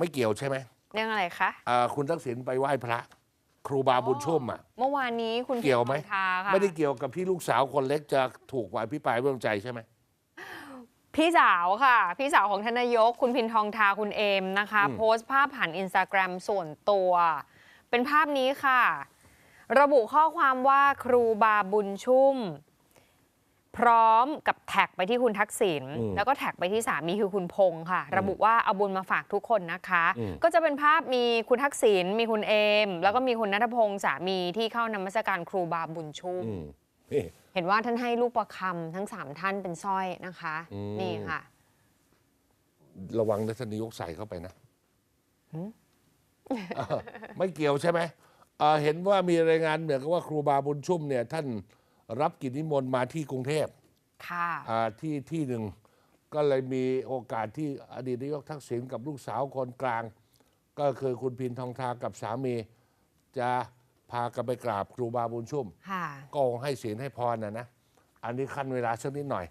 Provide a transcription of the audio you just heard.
ไม่เกี่ยวใช่ไหมเรื่องอะไรคะอ่าคุณทักษิณไปไหว้พระ ครูบาบุญชุ่มอะ เมื่อวานนี้คุณเกี่ยวไหม พิธาค่ะไม่ได้เกี่ยวกับที่ลูกสาวคนเล็กจะถูกไหวพิปรายเรื่องใจใช่ไหม พี่สาวค่ะ พี่สาวของทานนายก คุณพินทองทาคุณเอมนะคะ อืม โพสต์ภาพผ่านอินสตาแกรมส่วนตัว เป็นภาพนี้ค่ะ ระบุข้อความว่าครูบาบุญชุ่ม พร้อมกับแท็กไปที่คุณทักษิณแล้วก็แท็กไปที่สามีคือคุณพงษ์ค่ะ ระบุว่าเอาบุญมาฝากทุกคนนะคะ ก็จะเป็นภาพมีคุณทักษิณมีคุณเอม แล้วก็มีคุณนัทพงษ์สามีที่เข้านมัสการครูบาบุญชุ่มอืมนี่เห็นว่าท่านให้ลูกประคำทั้งสามท่านเป็นสร้อยนะคะอืมนี่ค่ะ ระวังนะท่านนายกใส่เข้าไปนะเออไม่เกี่ยวใช่ไหมเอ่อเห็นว่ามีรายงานเหมือนกับว่าครูบาบุญชุ่มเนี่ยท่าน รับกิจนิมนต์มาที่กรุงเทพค่ะอ่าที่ที่หนึ่งก็เลยมีโอกาสที่อดีตนายกทักษิณกับลูกสาวคนกลาง ก็คือคุณพินทองทากับสามี จะพากันไปกราบครูบาบุญชุ่ม ค่ะ ก็ให้ศีลให้พรนะนะ อันนี้ขั้นเวลาสักนิดหน่อย